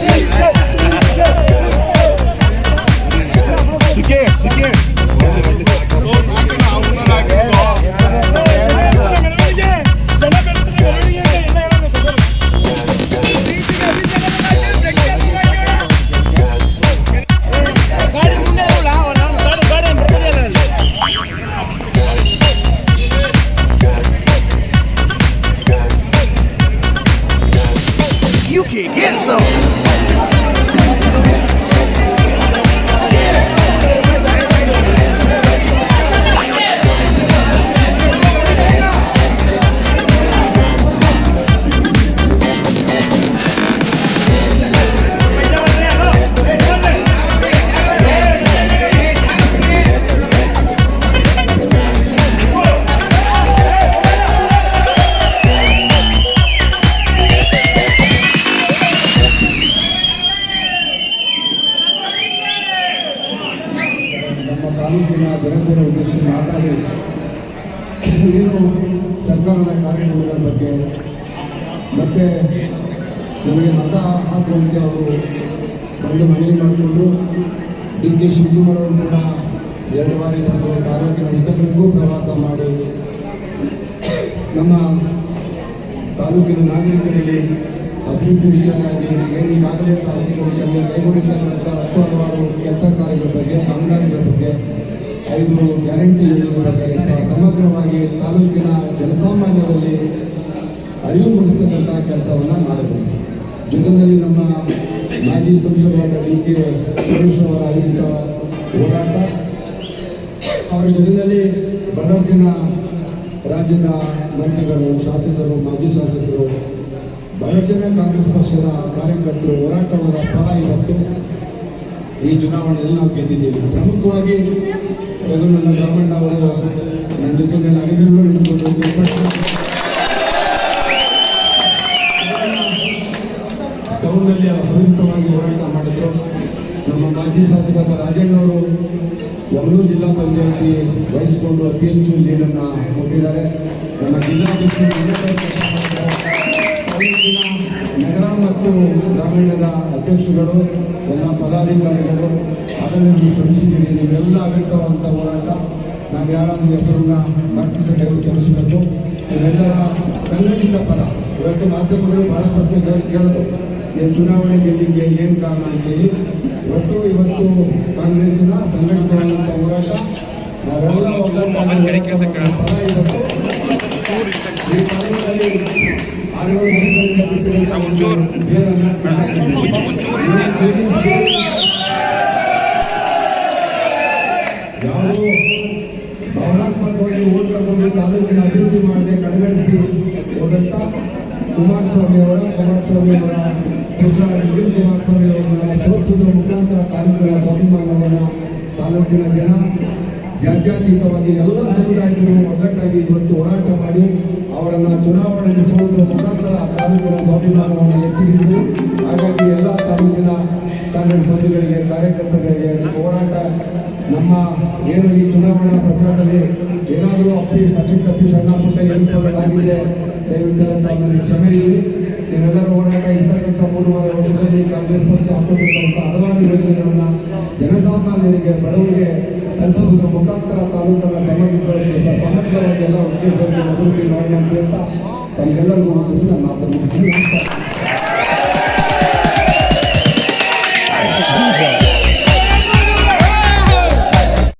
Hey, hey, hey, hey. ಮಾತಾಡಿ ಏನು ಸರ್ಕಾರದ ಕಾರ್ಯಗಳ ಬಗ್ಗೆ. ಮತ್ತು ನಮಗೆ ಮತ ಹಾಕುವಂತೆ ಅವರು ಒಂದು ಮನವಿ ಮಾಡಿಕೊಂಡು ಡಿ ಕೆ ಶಿವಕುಮಾರ್ ಅವರು ಕೂಡ ಎರಡು ಬಾರಿ ಬಂದು ತಾಲೂಕಿನ ಉದ್ದಕ್ಕೂ ಪ್ರವಾಸ ಮಾಡಿ ನಮ್ಮ ತಾಲೂಕಿನ ನಾಗರಿಕರಿಗೆ ಅಭಿವೃದ್ಧಿ ವಿಚಾರವಾಗಿ ಈಗಾಗಲೇ ತಾಲೂಕಿನಲ್ಲಿ ಕೈಗೊಂಡಿರ್ತಕ್ಕಂಥ ಹಲವಾರು ಕೆಲಸ ಕಾರ್ಯಗಳ ಬಗ್ಗೆ ಕಾಮಗಾರಿಗಳ ಬಗ್ಗೆ ಐದು ಗ್ಯಾರಂಟಿ ಬಗ್ಗೆ ಸ- ಸಮಗ್ರವಾಗಿ ತಾಲೂಕಿನ ಜನಸಾಮಾನ್ಯರಲ್ಲಿ ಅರಿವು ಮೂಡಿಸ್ತಕ್ಕಂಥ ಕೆಲಸವನ್ನು ಮಾಡಬೇಕು ಜೊತೆಯಲ್ಲಿ ನಮ್ಮ ಮಾಜಿ ಸಂಸದರಾದ ಡಿ ಕೆ ಸುರೇಶ್ ಅವರ ಅಹಿಂಸ ಹೋರಾಟ, ಅವರ ಜೊತೆಯಲ್ಲಿ ಬಹಳಷ್ಟು ಜನ ರಾಜ್ಯದ ಮಂತ್ರಿಗಳು, ಶಾಸಕರು, ಮಾಜಿ ಶಾಸಕರು ಜನ ಕಾಂಗ್ರೆಸ್ ಪಕ್ಷದ ಕಾರ್ಯಕರ್ತರು ಹೋರಾಟವಾದ ಫಲ ಇವತ್ತು ಈ ಚುನಾವಣೆಯಲ್ಲಿ ನಾವು ಗೆದ್ದಿದ್ದೀವಿ. ಪ್ರಮುಖವಾಗಿ ನನ್ನ ರಾಮಣ್ಣ ಅವರು ನನ್ನ ಜೊತೆಗೆ ಜಯಪಡಿಸಿ ಟೌನ್ನಲ್ಲಿ ಅಪರಿಮಿತವಾಗಿ ಹೋರಾಟ ಮಾಡಿದ್ರು. ನಮ್ಮ ಮಾಜಿ ಶಾಸಕರಾದ ರಾಜಣ್ಣವರು ಯಮನೂರು ಜಿಲ್ಲಾ ಪಂಚಾಯತಿ ವಹಿಸಿಕೊಂಡು ಅತಿ ಹೆಚ್ಚು ನೀರನ್ನು ಕೊಟ್ಟಿದ್ದಾರೆ. ನಮ್ಮ ಮಾಡಿದ್ದಾರೆ. ನಗರ ಮತ್ತು ಗ್ರಾಮೀಣದ ಅಧ್ಯಕ್ಷರುಗಳು, ಎಲ್ಲ ಪದಾಧಿಕಾರಿಗಳು ಅದನ್ನು ನೀವು ಶ್ರಮಿಸಿದ್ದೀರಿ ನೀವೆಲ್ಲ ಅವಿರ್ತವಂಥ ಹೋರಾಟ ನಾನು ಯಾರಾದರೂ ಹೆಸರನ್ನು ದಯವಿಟ್ಟು ಕ್ಷಮಿಸಬೇಕು ಇವೆಲ್ಲರ ಸಂಘಟಿತ ಪರ ಇವತ್ತು ಮಾಧ್ಯಮಗಳು ಬಹಳ ಪ್ರಶ್ನೆ ಕೇಳೋದು ಏನು ಚುನಾವಣೆ ಗೆದ್ದಿಗೆ ಏನು ಕಾರಣ ಅಂತೇಳಿ ಒಟ್ಟು ಇವತ್ತು ಕಾಂಗ್ರೆಸ್ಸಿನ ಸಂಘಟಿತವಾದಂಥ ಹೋರಾಟ. ನಾವೆಲ್ಲ ಮಾಡುವ ಪರ ಇವತ್ತು. ಈ ಕಾಲದಲ್ಲಿ ಆರೇಳು ಬಿಟ್ಟಿರುವಂಥ ಬೇರನ್ನ ಯಾರು ಭಾವನಾತ್ಮಕವಾಗಿ ತಗೊಂಡು ತಾಲೂಕಿನ ಅಭಿವೃದ್ಧಿ ಮಾಡದೆ ಕಡೆಗಣಿಸಿ ಹೋದಂತ ಕುಮಾರಸ್ವಾಮಿ ಅವರ ಕುಮಾರಸ್ವಾಮಿ ಪುತ್ರ ನಿಖಿಲ್ ಕುಮಾರಸ್ವಾಮಿ ಮುಖಾಂತರ ತಾಲೂಕಿನ ಸ್ವಾಭಿಮಾನವನ್ನು ತಾಲೂಕಿನ ಜನ ಜಾತ್ಯತೀತವಾಗಿ ಎಲ್ಲ ಸಮುದಾಯಗಳು ಒಗ್ಗಟ್ಟಾಗಿ ಇವತ್ತು ಹೋರಾಟ ಮಾಡಿ ಅವರನ್ನ ಚುನಾವಣೆಗೆ ಸೋಲುವ ಮುಖಾಂತರ ತಾಲೂಕಿನ ಸ್ವಾಭಿಮಾನವನ್ನು ಎತ್ತಿ ಹಾಗಾಗಿ ಎಲ್ಲ ತಾಲೂಕಿನ ಕಾಂಗ್ರೆಸ್ ಬಂಧುಗಳಿಗೆ, ಕಾರ್ಯಕರ್ತರಿಗೆ ಹೋರಾಟ ನಮ್ಮ ಏನು ಈ ಚುನಾವಣಾ ಪ್ರಚಾರದಲ್ಲಿ ಏನಾದರೂ ಅಪ್ಪಿ ತಪ್ಪಿ ತಪ್ಪಿ ಸಣ್ಣ ಪುಟ್ಟ ಏರ್ಪಡಲಾಗಿದೆ ದಯವಿಟ್ಟು ತಾವು ಕ್ಷಮೆ ಇರಲಿ ನೀವೆಲ್ಲರ ಹೋರಾಟ ಇರ್ತಕ್ಕಂಥ ಮೂರುವರೆ ವರ್ಷದಲ್ಲಿ ಕಾಂಗ್ರೆಸ್ ಪಕ್ಷ ಹಾಕೊಂಡಿರ್ತಕ್ಕಂಥ ಹಲವಾರು ಯೋಜನೆಗಳನ್ನು ಜನಸಾಮಾನ್ಯರಿಗೆ, ಬಡವರಿಗೆ ತಲುಪಿಸುವುದರ ಮುಖಾಂತರ ತಾಲೂಕನ್ನ ಸಮಗ್ರ ಸಮಗ್ರವಾಗಿ ಎಲ್ಲ ಸೇರಿ ಅಭಿವೃದ್ಧಿ ಮಾಡಿ ಅಂತ ಹೇಳ್ತಾ ತಮಗೆಲ್ಲರಿಗೂ ಒಂದು